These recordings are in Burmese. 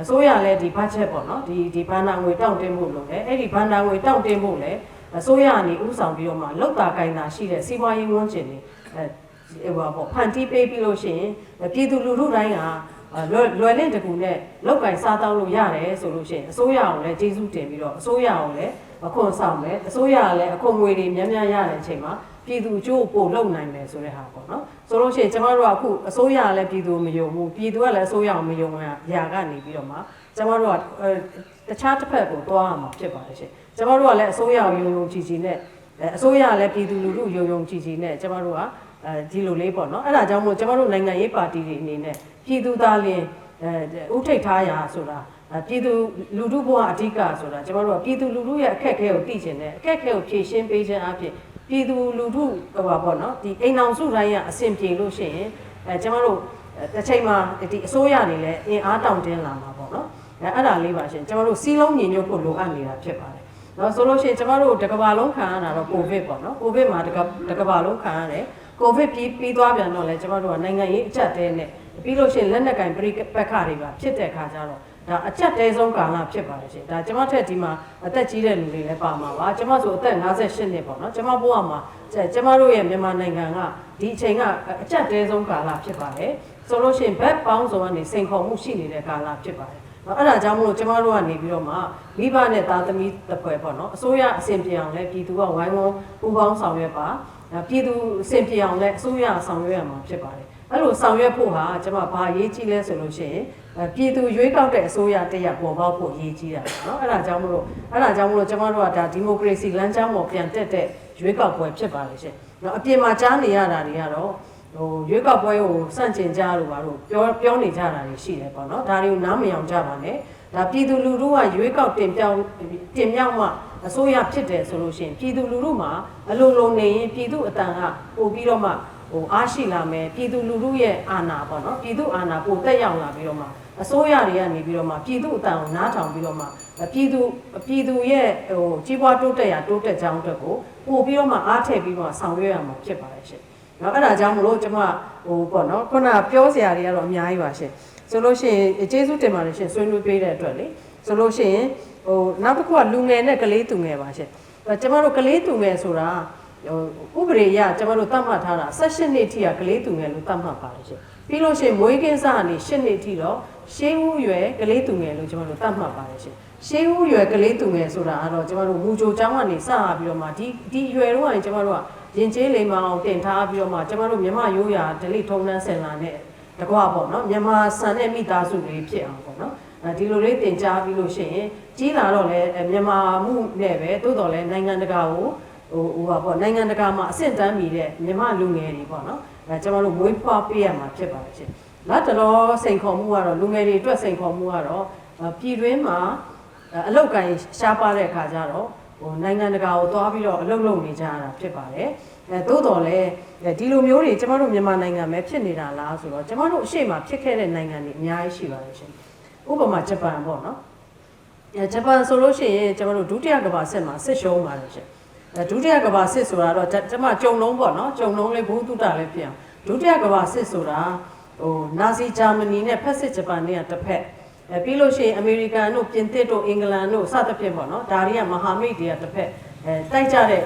အစိုးရလည်းဒီ budget ပေါ့နော်ဒီဒီဘဏ္ဍာငွေတောင့်တင်းဖို့လုပ်တယ်အဲ့ဒီဘဏ္ဍာငွေတောင့်တင်းဖို့လည်းအစိုးရကနေဥဆောင်ပြီးတော့မှလောက်တာကိုင်တာရှိတဲ့စီးပွားရေးဝန်းကျင်တွေအဲဟိုပါပေါ့ဖန်တီးပေးပြီးလို့ရှိရင်ပြည်သူလူထုတိုင်းကလွယ်လွယ်လင့်တကူနဲ့လောက်ကင်စားတောင်းလို့ရတယ်ဆိုလို့ရှိရင်အစိုးရအောင်လည်းကျေးဇူးတင်ပြီးတော့အစိုးရအောင်လည်းအခွန်ဆောင်မယ်အစိုးရကလည်းအခွန်ငွေတွေများများရတဲ့အချိန်မှာ ပြည်သူအကျိုးပို့လုပ်နိုင်မယ်ဆိုတဲ့ဟာပေါ့နော်ဆိုလို့ရှိရင်ကျမတို့ကအခုအစိုးရကလည်းပြည်သူမယုံဘူးပြည်သူကလည်းအစိုးရကိုမယုံရရာကနေပြီးတော့မှကျမတို့ကတခြားတစ်ဖက်ကိုသွားရမှာဖြစ်ပါတယ်ရှင်ကျမတို့ကလည်းအစိုးရကိုယုံယုံကြည်ကြည်နဲ့အစိုးရကလည်းပြည်သူလူထုယုံယုံကြည်ကြည်နဲ့ကျမတို့ကအဲဒီလိုလေးပေါ့နော်အဲ့ဒါကြောင့်မို့ကျမတို့နိုင်ငံရေးပါတီတွေအနေနဲ့ပြည်သူသားလင်းအဲဥထိတ်ထားရာဆိုတာပြည်သူလူထုဘဝအဓိကဆိုတာကျမတို့ကပြည်သူလူထုရဲ့အခက်အခဲကိုသိချင်တယ်အခက်အခဲကိုဖြေရှင်းပေးခြင်းအပြင် ပြည်သူလူထုဟိုပါပေါ့နော်ဒီအိမ်အောင်စုတိုင်းကအဆင်ပြေလို့ရှိရင်အဲကျမတို့တစ်ချိန်မှာဒီအစိုးရနေလဲအင်အားတောင့်တင်းလာမှာပေါ့နော်အဲအဲ့ဒါလေးပါရှင်ကျမတို့စီးလုံးညီညွတ်ဖို့လိုအပ်နေတာဖြစ်ပါတယ်နော်ဆိုလို့ရှိရင်ကျမတို့တကဘာလုံးခံရတာတော့ကိုဗစ်ပေါ့နော်ကိုဗစ်မှာတကတကဘာလုံးခံရတယ်ကိုဗစ်ပြီးပြီးသွားပြန်တော့လဲကျမတို့ကနိုင်ငံရေးအကျပ်တဲနဲ့ပြီးလို့ရှိရင်လက်နက်ကင်ပရိပက္ခတွေပါဖြစ်တဲ့ခါကျတော့ ဒါအချက်တဲဆုံးကာလဖြစ်ပါတယ်ရှင်ဒါကျမထက်ဒီမှာအသက်ကြီးတဲ့လူတွေလည်းပါမှာပါကျမဆိုအသက်58နှစ်ပေါ့နော်ကျမဘဝမှာကျမတို့ရဲ့မြန်မာနိုင်ငံကဒီအချိန်ကအချက်တဲဆုံးကာလဖြစ်ပါတယ်ဆိုလို့ရှိရင်ဘက်ပေါင်းစုံကနေစိန်ခေါ်မှုရှိနေတဲ့ကာလဖြစ်ပါတယ်အဲ့ဒါကြောင့်မလို့ကျမတို့ကနေပြီးတော့မှမိဘနဲ့သားသမီးတစ်ဖွဲ့ပေါ့နော်အစိုးရအဆင်ပြေအောင်လဲပြည်သူကဝိုင်းဝန်းပူးပေါင်းဆောင်ရွက်ပါပြည်သူအဆင်ပြေအောင်လဲအစိုးရဆောင်ရွက်ရမှာဖြစ်ပါတယ် အဲ့လိုဆောင်ရွက်ဖို့ဟာကျွန်မဘာရေးကြည့်လဲဆိုလို့ရှိရင်ပြည်သူရွေးကောက်တဲ့အစိုးရတရက်ပေါ်ပေါက်ဖို့ရေးကြည့်တာเนาะအဲ့ဒါကြောင့်မလို့အဲ့ဒါကြောင့်မလို့ကျွန်မတို့ကဒါဒီမိုကရေစီလမ်းကြောင်းပေါ်ပြန်တက်တဲ့ရွေးကောက်ပွဲဖြစ်ပါလေရှင်เนาะအပြင်မှာကြားနေရတာတွေကတော့ဟိုရွေးကောက်ပွဲကိုစန့်ကျင်ကြလို့ပါတော့ပြောပြောနေကြတာတွေရှိတယ်ပေါ့နော်ဒါတွေကိုနားမယောင်ကြပါနဲ့ဒါပြည်သူလူထုကရွေးကောက်တင်ပြောင်းတင်မြောက်မှအစိုးရဖြစ်တယ်ဆိုလို့ရှိရင်ပြည်သူလူထုမှာအလိုလိုနေရင်ပြည်သူအတန်ကပို့ပြီးတော့မှ ဟိုအားရှိလာမယ်ပြည်သူလူထုရဲ့အာဏာပေါ့နော်ပြည်သူအာဏာပိုတက်ရောက်လာပြီးတော့မှအစိုးရတွေကနေပြီးတော့မှပြည်သူအတန်ကိုနားထောင်ပြီးတော့မှပြည်သူပြည်သူရဲ့ဟိုကြီးပွားတိုးတက်ရာတိုးတက်ကြောင်းအတွက်ကိုပို့ပြီးတော့မှအားထည့်ပြီးတော့ဆောင်ရွက်ရမှာဖြစ်ပါတယ်ရှင်နော်အဲ့ဒါကြောင့်မလို့ကျွန်မဟိုပေါ့နော်ခုနပြောစရာတွေကတော့အများကြီးပါရှင်ဆိုလို့ရှိရင်ကျေးဇူးတင်ပါတယ်ရှင်ဆွေးနွေးပေးတဲ့အတွက်လေဆိုလို့ရှိရင်ဟိုနောက်တစ်ခုကလူငယ်နဲ့ကလေးသူငယ်ပါရှင်ကျွန်တော်တို့ကလေးသူငယ်ဆိုတာဟို ဥပဒေရကျွန်တော်တို့သတ်မှတ်ထားတာ16နှစ်ထိကကလေးသူငယ်လို့သတ်မှတ်ပါတယ်ရှင်ပြီးလို့ရှိရင်မွေးကင်းစကနေ8နှစ်ထိတော့ရှေးဦးရွယ်ကလေးသူငယ်လို့ကျွန်တော်တို့သတ်မှတ်ပါတယ်ရှင်ရှေးဦးရွယ်ကလေးသူငယ်ဆိုတာကတော့ကျွန်တော်တို့မူကြိုကျောင်းကနေစပြီးတော့မှဒီဒီရွယ်တော့ကနေကျွန်တော်တို့ကရင်ကျေးလိမ်မအောင်တင်ထားပြီးတော့မှကျွန်တော်တို့မြမရိုးရာဒလိထုံနှန်းစင်လာနဲ့တကွာပေါ့နော်မြန်မာဆန်တဲ့မိသားစုလေးဖြစ်အောင်ပေါ့နော်ဒီလိုလေးတင်ကြားပြီးလို့ရှိရင်ကြီးလာတော့လဲမြန်မာမှုနဲ့ပဲတိုးတော်လဲနိုင်ငံတကာကို ဟိုဟိုပါပေါ့နိုင်ငံတကာမှာအဆင့်တန်းမီတဲ့မြန်မာလူငယ်တွေပေါ့နော်အဲကျွန်တော်တို့မွေးဖွားပေးရမှာဖြစ်ပါတယ်ရှင်လက်တော်စိန်ခေါ်မှုကတော့လူငယ်တွေအတွက်စိန်ခေါ်မှုကတော့ပြည်တွင်းမှာအလောက်ကန်ရှားပါတဲ့အခါကျတော့ဟိုနိုင်ငံတကာကိုသွားပြီးတော့အလုပ်လုပ်နေကြရတာဖြစ်ပါတယ်အဲသို့တော်လည်းဒီလိုမျိုးတွေကျမတို့မြန်မာနိုင်ငံပဲဖြစ်နေတာလားဆိုတော့ကျမတို့အရှိမဖြစ်ခဲ့တဲ့နိုင်ငံတွေအများကြီးရှိပါတယ်ရှင်ဥပမာဂျပန်ပေါ့နော်အဲဂျပန်ဆိုလို့ရှိရင်ကျမတို့ဒုတိယကမ္ဘာစစ်မှာစစ်ရှုံးပါတယ်ရှင်အဲ ဒုတိယကမ္ဘာစစ်ဆိုတာတော့ကျမကြုံလုံးပေါ့နော်ကြုံလုံးလေးဘုသူတလည်းဖြစ်အောင်ဒုတိယကမ္ဘာစစ်ဆိုတာဟိုနာဇီဂျာမနီနဲ့ဖက်စစ်ဂျပန်တွေကတစ်ဖက်အဲပြီးလို့ရှိရင်အမေရိကန်တို့ပြင်သစ်တို့အင်္ဂလန်တို့စသဖြင့်ပေါ့နော်ဒါတွေကမဟာမိတ်တွေကတစ်ဖက်အဲတိုက်ကြတဲ့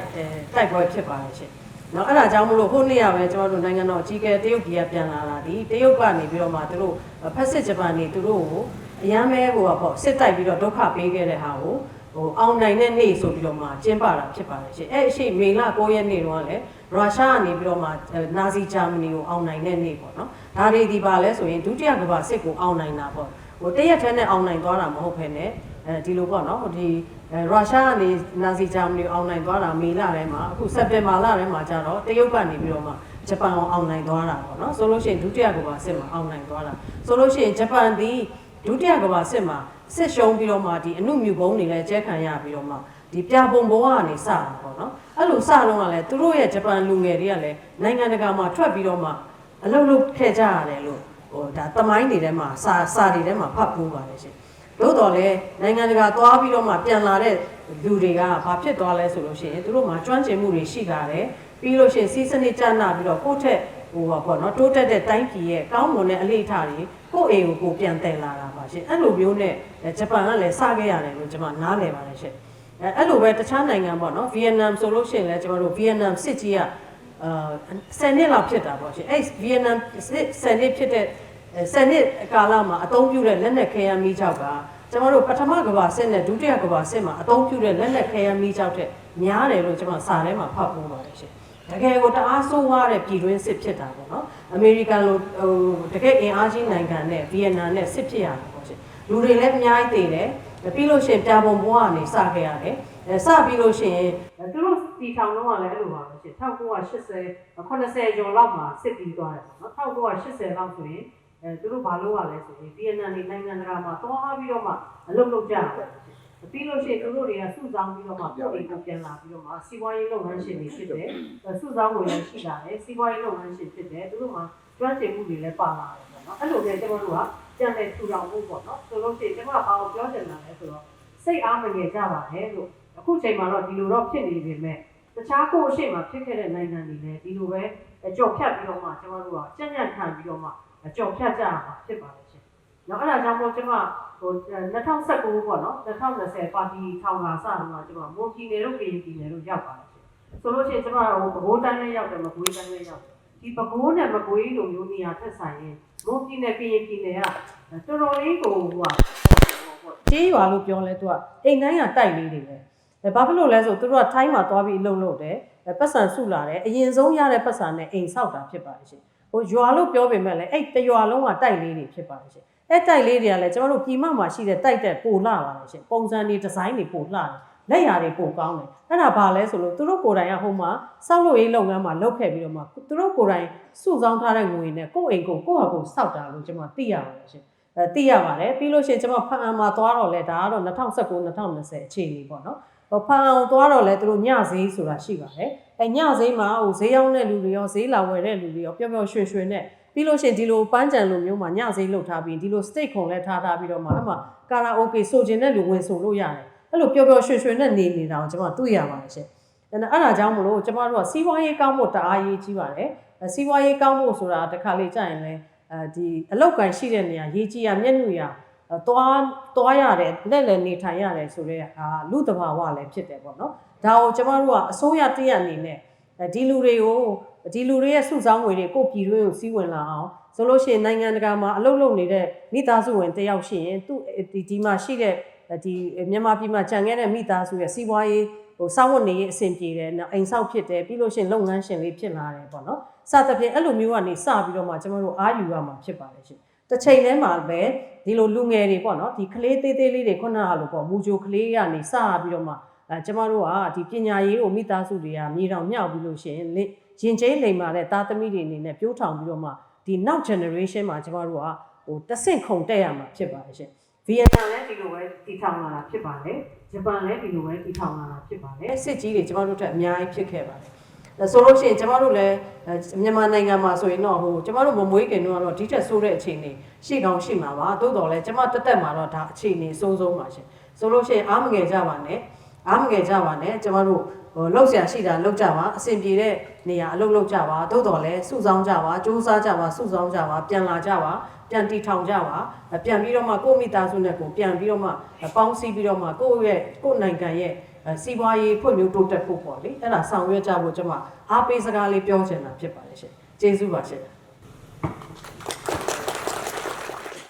တိုက်ပွဲဖြစ်ပါတယ်ရှင်နော်အဲ့ဒါကြောင့်မလို့ဟိုနေ့ရပဲကျွန်တော်တို့နိုင်ငံတော်အကြီးအကဲတရုတ်ပြည်ကပြန်လာတာဒီတရုတ်ကနေပြီးတော့မှသူတို့ဖက်စစ်ဂျပန်နေသူတို့ကိုအရန်မဲဟိုပေါ့စစ်တိုက်ပြီးတော့ဒုက္ခပေးခဲ့တဲ့ဟာကို ဟိုအောင်နိုင်တဲ့နေ့ဆိုပြီးတော့မှကျင်းပတာဖြစ်ပါတယ်ရှင်အဲ့အရှိမေလ9ရက်နေ့တော့လည်းရုရှားကနေပြီးတော့မှနာဇီဂျာမနီကိုအောင်နိုင်တဲ့နေ့ပေါ့နော်ဒါတွေဒီပါလဲဆိုရင်ဒုတိယကမ္ဘာစစ်ကိုအောင်နိုင်တာပေါ့ဟိုတရက်ထဲနဲ့အောင်နိုင်သွားတာမဟုတ်ဘဲနဲ့အဲဒီလိုပေါ့နော်ဒီရုရှားကနေနာဇီဂျာမနီအောင်နိုင်သွားတာမေလထဲမှာအခုစက်တင်ဘာလထဲမှာကျတော့တရုတ်ကနေပြီးတော့မှဂျပန်ကိုအောင်နိုင်သွားတာပေါ့နော်ဆိုလို့ရှိရင်ဒုတိယကမ္ဘာစစ်မှာအောင်နိုင်သွားတာဆိုလို့ရှိရင်ဂျပန်ဒီ ဒုတိယကမ္ဘာစစ်မှာစစ်ရှုံးပြီးတော့မှဒီအနုမြူဘုံတွေလည်းကျဲခံရပြီးတော့မှဒီပြပုံဘဝကနေစတာပေါ့နော်အဲ့လိုစတော့ကလည်းသူတို့ရဲ့ဂျပန်လူငယ်တွေကလည်းနိုင်ငံတကာမှာထွက်ပြီးတော့မှအလုပ်လုပ်ခဲ့ကြရတယ်လို့ဟိုဒါတမိုင်းတွေထဲမှာစာစာတွေထဲမှာဖတ်ဖို့ပါတယ်ရှင်သို့တော်လည်းနိုင်ငံတကာသွားပြီးတော့မှပြန်လာတဲ့လူတွေကဘာဖြစ်သွားလဲဆိုလို့ရှိရင်သူတို့မှာကျွမ်းကျင်မှုတွေရှိကြတယ်ပြီးလို့ရှိရင်စီးစနစ်ကျနာပြီးတော့ကိုယ့်ထက်ဟိုပါပေါ့နော်တိုးတက်တဲ့တိုင်းပြည်ရဲ့ကောင်းမွန်တဲ့အလေးထားတွေကိုယ့်အိမ်ကိုကိုပြန်တည်လာတာပါပါ ရှင်အဲ့လိုမျိုးနဲ့ဂျပန်ကလည်းစခဲ့ရတယ်လို့ကျွန်မနားလည်ပါတယ်ရှင်အဲအဲ့လိုပဲတခြားနိုင်ငံပေါ့နော်ဗီယက်နမ်ဆိုလို့ရှိရင်လည်းကျွန်တော်တို့ဗီယက်နမ်စစ်ကြီးကအာ10နှစ်လောက်ဖြစ်တာပေါ့ရှင်အဲ့ဗီယက်နမ်စစ်10နှစ်ဖြစ်တဲ့10နှစ်ကာလမှာအသုံးပြုတဲ့လက်နက်ခဲယမ်းမီးချောက်ကကျွန်တော်တို့ပထမကဘာစစ်နဲ့ဒုတိယကဘာစစ်မှာအသုံးပြုတဲ့လက်နက်ခဲယမ်းမီးချောက်တဲ့များတယ်လို့ကျွန်မစာထဲမှာဖတ်ဖို့ပါတယ်ရှင်တကယ်ကိုတအားဆိုးဝါးတဲ့ပြည်တွင်းစစ်ဖြစ်တာပေါ့နော်အမေရိကန်လိုဟိုတကယ်အင်အားကြီးနိုင်ငံနဲ့ဗီယက်နမ်နဲ့စစ်ဖြစ်ရတယ်ပေါ့ရှင် လူတွေလည်းအများကြီးတည်တယ်ပြီးလို့ရှိရင်ပြပုံဘွားကနေစခဲ့ရတယ်အဲစပြီးလို့ရှိရင်သူတို့တီထောင်တော့ကလည်းအဲ့လိုပါပဲရှင်1980 80ကျော်လောက်မှာစစ်ပြီးသွားတယ်ပေါ့နော်1980လောက်ဆိုရင်အဲသူတို့ဘာလုပ်ရလဲဆိုရင်ဗီယက်နမ်နေနိုင်ငံတကာမှာတွားပြီးတော့မှအလုပ်လုပ်ကြတယ်ပြီးလို့ရှိရင်သူတို့တွေကစုဆောင်းပြီးတော့မှပြည်ကိုပြန်လာပြီးတော့မှစီးပွားရေးလုပ်ငန်းရှင်တွေဖြစ်တယ်။စုဆောင်းဝင်လည်းရှိလာတယ်။စီးပွားရေးလုပ်ငန်းရှင်ဖြစ်တယ်။သူတို့မှာကျွမ်းကျင်မှုတွေလည်းပါလာတယ်ပေါ့နော်။အဲ့လိုပဲကျွန်တော်တို့က ပြန်လဲထူထောင်မှုပေါ့နော်။ဆိုလို့ရှိရင်ကျွန်တော်ကဘာကိုပြောချင်တာလဲဆိုတော့စိတ်အားမငယ်ကြပါနဲ့လို့အခုချိန်မှာတော့ဒီလိုတော့ဖြစ်နေပေမဲ့တခြားကိုအရှိမဖြစ်ခဲ့တဲ့နိုင်ငံတွေလည်းဒီလိုပဲကြော်ဖြတ်ပြီးတော့မှကျွန်တော်တို့ကကြံ့ကြံ့ခံပြီးတော့မှကြော်ဖြတ်ကြရမှာဖြစ်ပါတယ်ရှင်။နော်အဲ့ဒါကြောင့်မို့ကျွန်မဟို2019ပေါ့နော်2020ပါတီထောင်လာစတော့ကျွန်မမွန်ပြည်နယ်တို့ပြည်ပြည်နယ်တို့ရောက်ပါတယ်ရှင်။ဆိုလို့ရှိရင်ကျွန်မဟိုပဲခူးတိုင်းလည်းရောက်တယ်မကွေးတိုင်းလည်းရောက်တယ်။ဒီပဲခူးနဲ့မကွေးလိုမျိုးနေရာထက်ဆိုင်ရင် မွန်ပြည်နယ်ပြည်ပြည်နယ်ကတော်တော်လေးကိုဟိုဟာကျေးရွာလို့ပြောလဲသူကအိမ်တိုင်းကတိုက်လေးတွေပဲ။အဲဘာဖြစ်လို့လဲဆိုသူတို့ကထိုင်းမှာသွားပြီးအလုပ်လုပ်တယ်။အဲပတ်စံစုလာတယ်။အရင်ဆုံးရတဲ့ပတ်စံနဲ့အိမ်ဆောက်တာဖြစ်ပါတယ်ရှင်။ဟိုရွာလို့ပြောပေမဲ့လည်းအဲ့တရွာလုံးကတိုက်လေးတွေဖြစ်ပါတယ်ရှင်။အဲ့တိုက်လေးတွေကလည်းကျွန်တော်တို့ပြည်မမှာရှိတဲ့တိုက်တဲ့ပိုလှပါတယ်ရှင်။ပုံစံတွေဒီဇိုင်းတွေပိုလှတယ်။ လက်ရာတွေပိုကောင်းတယ်အဲ့ဒါဘာလဲဆိုလို့သူတို့ကိုယ်တိုင်ကဟိုမှာစောက်လုပ်ရေးလုပ်ငန်းမှာလုပ်ခဲ့ပြီးတော့မှသူတို့ကိုယ်တိုင်စုဆောင်းထားတဲ့ငွေနဲ့ကိုယ့်အိမ်ကိုကိုယ့်ဟာကိုယ်စောက်တာလို့ကျွန်မသိရပါတယ်ရှင်အဲသိရပါတယ်ပြီးလို့ရှိရင်ကျွန်မဖန်အန်မှာသွားတော့လဲဒါကတော့2019 2020အခြေအနေပေါ့နော်ဟိုဖန်အောင်သွားတော့လဲသူတို့ညဈေးဆိုတာရှိပါတယ်အဲညဈေးမှာဟိုဈေးရောက်တဲ့လူတွေရောဈေးလာဝယ်တဲ့လူတွေရောပျော်ပျော်ရွှင်ရွှင်နဲ့ပြီးလို့ရှိရင်ဒီလိုပန်းကြံလိုမျိုးမှာညဈေးလှုပ်ထားပြီးဒီလို steak ခုံလဲထားထားပြီးတော့မှအဲ့မှာကာရာအိုကေဆိုခြင်းတဲ့လူဝင်ဆိုလို့ရတယ် အဲ့လိုပျော့ပျော့ရွှင်ရွှင်နဲ့နေနေတာကိုကျွန်မတွေ့ရပါတယ်ရှင်အဲ့ဒါအဲ့ဒါကြောင့်မလို့ကျွန်မတို့ကစီးပွားရေးကောင်းဖို့တအားရေးကြီးပါတယ်အဲစီးပွားရေးကောင်းဖို့ဆိုတာတစ်ခါလေကြာရင်လဲအဲဒီအလောက်ကန်ရှိတဲ့နေရာရေးကြီးရမျက်နှာရသွားသွားရတယ်လက်လည်းနေထိုင်ရတယ်ဆိုတော့အာလူတဘာဝလည်းဖြစ်တယ်ပေါ့နော်ဒါကိုကျွန်မတို့ကအစိုးရတရက်အနေနဲ့ဒီလူတွေကိုဒီလူတွေရဲ့စုဆောင်းငွေတွေကိုပြည်တွင်းကိုစီးဝင်လာအောင်ဆိုလို့ရှိရင်နိုင်ငံတကာမှာအလုပ်လုပ်နေတဲ့မိသားစုဝင်တယောက်ရှိရင်သူဒီဒီမှာရှိတဲ့ ဒီမြန်မာပြည်မှာကြံခဲ့တဲ့မိသားစုရဲ့စီးပွားရေးဟိုစောင့်ဝတ်နေရေးအဆင်ပြေတယ်နော်အိမ်ဆောက်ဖြစ်တယ်ပြီးလို့ရှိရင်လုပ်ငန်းရှင်လေးဖြစ်လာတယ်ပေါ့နော်စသဖြင့်အဲ့လိုမျိုးကနေစပြီးတော့မှကျွန်တော်တို့အားယူရမှာဖြစ်ပါတယ်ရှင်တစ်ချိန်တည်းမှာပဲဒီလိုလူငယ်တွေပေါ့နော်ဒီကလေးသေးသေးလေးတွေခုနကလိုပေါ့မူဂျိုကလေးကနေစပြီးတော့မှအဲကျမတို့ကဒီပညာရေးကိုမိသားစုတွေကမြေတောင်မြောက်ပြီးလို့ရှိရင်ရင်ကျင်းလိမ်မာတဲ့သားသမီးတွေအနေနဲ့ပြိုးထောင်ပြီးတော့မှဒီနောက် generation မှာကျမတို့ကဟိုတဆင့်ခုန်တက်ရမှာဖြစ်ပါတယ်ရှင် ဗီယက်နမ်လည်းဒီလိုပဲတည်ထောင်လာတာဖြစ်ပါတယ်ဂျပန်လည်းဒီလိုပဲတည်ထောင်လာတာဖြစ်ပါတယ်စစ်ကြီးတွေကျမတို့တက်အများကြီးဖြစ်ခဲ့ပါတယ်ဒါဆိုလို့ရှိရင်ကျမတို့လည်းမြန်မာနိုင်ငံမှာဆိုရင်တော့ဟိုကျမတို့မမွေးခင်တော့တော့ဒီထက်ဆိုးတဲ့အခြေအနေရှိကောင်းရှိမှာပါသို့တော်လည်းကျမတက်တက်မှာတော့ဒါအခြေအနေစိုးစိုးပါရှင်ဆိုလို့ရှိရင်အားမငယ်ကြပါနဲ့အားမငယ်ကြပါနဲ့ကျမတို့ ဟိုလောက်ဆရာရှိတာလောက်ကြပါအဆင်ပြေတဲ့နေရာအလုပ်လုပ်ကြပါသို့တော်လည်းစုဆောင်းကြပါစူးစမ်းကြပါစုဆောင်းကြပါပြန်လာကြပါပြန်တီထောင်ကြပါပြန်ပြီးတော့မှကိုယ့်မိသားစုနဲ့ကိုပြန်ပြီးတော့မှပေါင်းစည်းပြီးတော့မှကိုယ့်ရဲ့ကိုယ့်နိုင်ငံရဲ့စီးပွားရေးဖွံ့ဖြိုးတိုးတက်ဖို့ပေါ့လေအဲ့ဒါဆောင်ရွက်ကြဖို့ကျွန်မအားပေးစကားလေးပြောချင်တာဖြစ်ပါတယ်ရှင်ကျေးဇူးပါရှင်